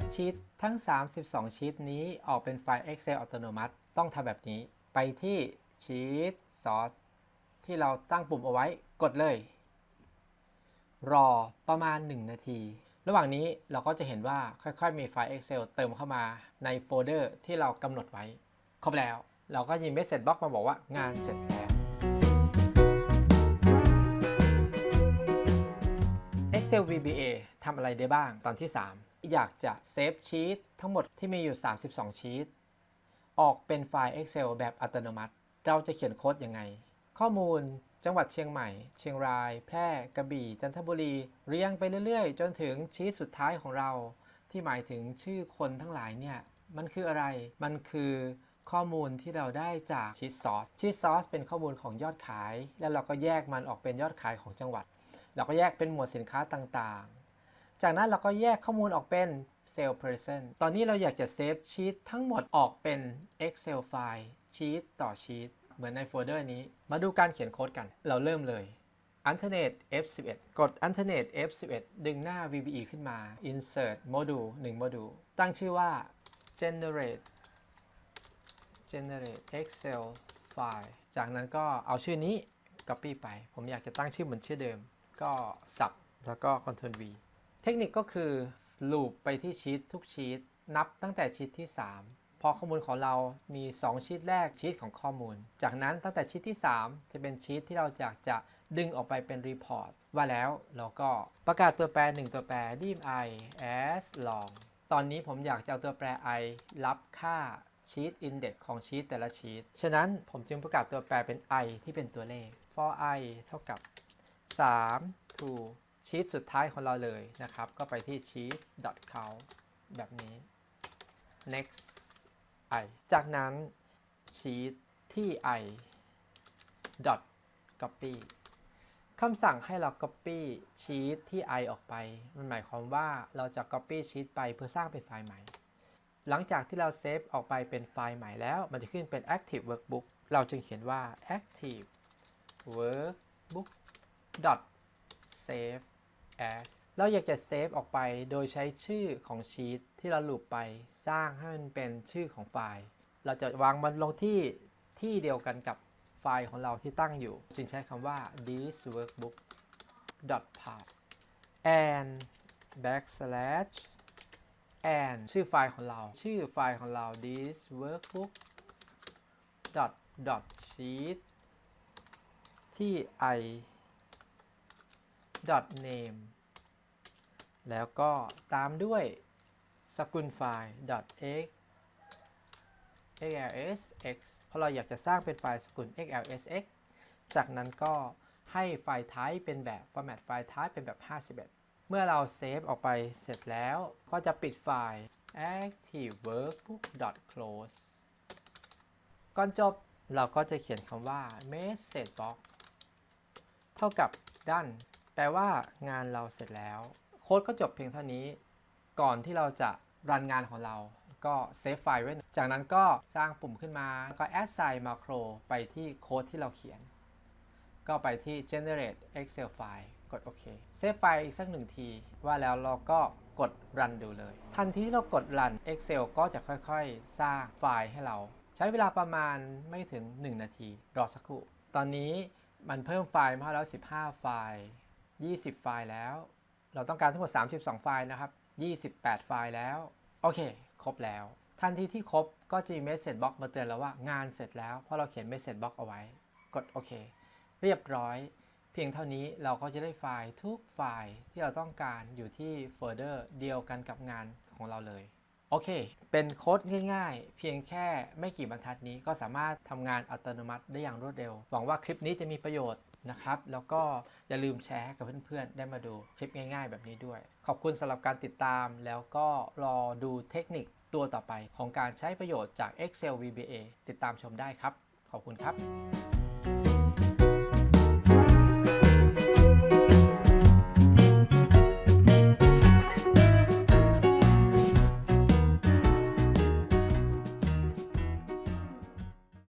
ฟชีตทั้ง 32 ชีตนี้ออกเป็นไฟล์ Excel อัตโนมัติ ต้องทำแบบนี้ ไปที่ชีตซอสที่เราตั้งปุ่มเอาไว้กดเลย รอประมาณ 1 นาที ระหว่างนี้เราก็จะเห็นว่าค่อยๆ มีไฟล์ Excel เติมเข้ามาในโฟลเดอร์ที่เรากำหนดไว้ ครบแล้ว เราก็ยิงเมสเซจบล็อกมาบอกว่างานเสร็จแล้ว Excel VBA ทำอะไรได้บ้างตอนที่ 3 อยากจะเซฟชีตทั้งหมดที่มีอยู่ 32 ชีตออกเป็นไฟล์ Excel แบบอัตโนมัติ เราจะเขียนโค้ดยังไง ข้อมูลจังหวัดเชียงใหม่ เชียงราย แพร่กระบี่ จันทบุรี เรียงไปเรื่อยๆ จนถึงชีตสุดท้ายของเรา ที่หมายถึงชื่อคนทั้งหลายเนี่ยมันคืออะไร มันคือข้อมูลที่เราได้จากชีตซอสชีตซอสเป็นข้อมูลของยอดขาย แล้วเราก็แยกมันออกเป็นยอดขายของจังหวัด เราก็แยกเป็นหมวดสินค้าต่างๆ จากนั้นเราก็แยกข้อมูลออกเป็นเซลล์ person ตอนนี้เราอยากจะเซฟชีตทั้งหมดออกเป็น Excel ไฟล์ชีตต่อชีตเหมือนในโฟลเดอร์นี้ มาดูการเขียนโค้ดกัน เราเริ่มเลย alternate F11 กด alternate F11 ดึงหน้า VBE ขึ้นมา insert module 1 module ตั้งชื่อว่า generate generate Excel file จากนั้นก็เอาชื่อนี้ copy ไป ผมอยากจะตั้งชื่อเหมือนชื่อเดิม ก็สับ แล้วก็ Ctrl V เทคนิคก็คือ loop ไปที่ชีตทุกชีตนับตั้งแต่ชีตที่ 3 พอข้อมูลของเรามี 2 ชีตแรกชีตของข้อมูล จากนั้นตั้งแต่ชีตที่ 3 จะเป็นชีตที่เราอยากจะดึงออกไปเป็นรีพอร์ตว่าแล้วเราก็ประกาศตัวแปร 1 ตัวแปร dim i as long ตอนนี้ผมอยากจะเอาตัวแปร i รับค่าชีตอินเด็กของชีตแต่ละชีต ฉะนั้นผมจึงประกาศตัวแปรเป็น i ที่เป็นตัวเลข for i เท่ากับ 3 to ชีตสุดท้ายของเราเลยนะครับ ก็ไปที่ cheat count แบบนี้ next i จากนั้นชีตที่ i dot copy คำสั่งให้เรา copy ชีตที่ i ออกไป มันหมายความว่าเราจะ copy ชีตไปเพื่อสร้างเป็นไฟล์ใหม่ หลังจากที่เราเซฟออกไปเป็นไฟล์ใหม่แล้ว มันจะขึ้นเป็น active workbook เราจึงเขียนว่า active workbook dot save as เราอยากจะเซฟออกไปโดยใช้ชื่อของชีตที่เราลูปไปสร้างให้มันเป็นชื่อของไฟล์ เราจะวางมันลงที่ที่เดียวกันกับไฟล์ของเราที่ตั้งอยู่ จึงใช้คำว่า this workbook dot path and backslash and ชื่อไฟล์ของเรา ชื่อไฟล์ของเรา this workbook dot dot sheet ที่ i name แล้วก็ตามด้วยสกุลไฟล์ dot x xlsx เพราะเราอยากจะสร้างเป็นไฟล์สกุล xlsx จากนั้นก็ให้ไฟล์ type เป็นแบบ format ไฟล์ type เป็นแบบ 51 เมื่อเราเซฟออกไปเสร็จแล้วก็จะปิดไฟล์ active workbook close ก่อนจบเราก็จะเขียนคำว่า message box เท่ากับ done แปลว่างานเราเสร็จแล้วโค้ดก็จบเพียงเท่านี้ ก่อนที่เราจะรันงานของเราก็เซฟไฟล์ไว้ จากนั้นก็สร้างปุ่มขึ้นมาก็ assign macro ไปที่โค้ดที่เราเขียน ก็ไปที่ generate excel file กดโอเค เซฟไฟล์อีกสักหนึ่งที ว่าแล้วเราก็กดรันดูเลย ทันทีที่เรากดรัน excel ก็จะค่อยๆ สร้างไฟล์ให้เรา ใช้เวลาประมาณไม่ถึง 1 นาที รอสักครู่ ตอนนี้มันเพิ่มไฟล์มาแล้ว 15 ไฟล์ 20 ไฟล์แล้ว เราต้องการทั้งหมด 32 ไฟล์นะครับ 28 ไฟล์แล้ว โอเค ครบแล้ว ทันทีที่ครบก็จะมีเมสเซจบล็อกมาเตือนเราว่างานเสร็จแล้ว เพราะเราเขียนเมสเซจบล็อกเอาไว้ กดโอเค เรียบร้อย เพียงเท่านี้เราก็จะได้ไฟล์ทุกไฟล์ที่เราต้องการอยู่ที่โฟลเดอร์เดียวกันกับงานของเราเลย โอเค เป็นโค้ดง่ายๆ เพียงแค่ไม่กี่บรรทัดนี้ก็สามารถทำงานอัตโนมัติได้อย่างรวดเร็ว หวังว่าคลิปนี้จะมีประโยชน์นะครับ แล้วก็อย่าลืมแชร์ให้กับเพื่อนๆ ได้มาดูคลิปง่าย ๆ แบบนี้ด้วย ขอบคุณสำหรับการติดตาม แล้วก็รอดูเทคนิคตัวต่อไปของการใช้ประโยชน์จาก Excel VBA ติดตามชมได้ครับ ขอบคุณครับ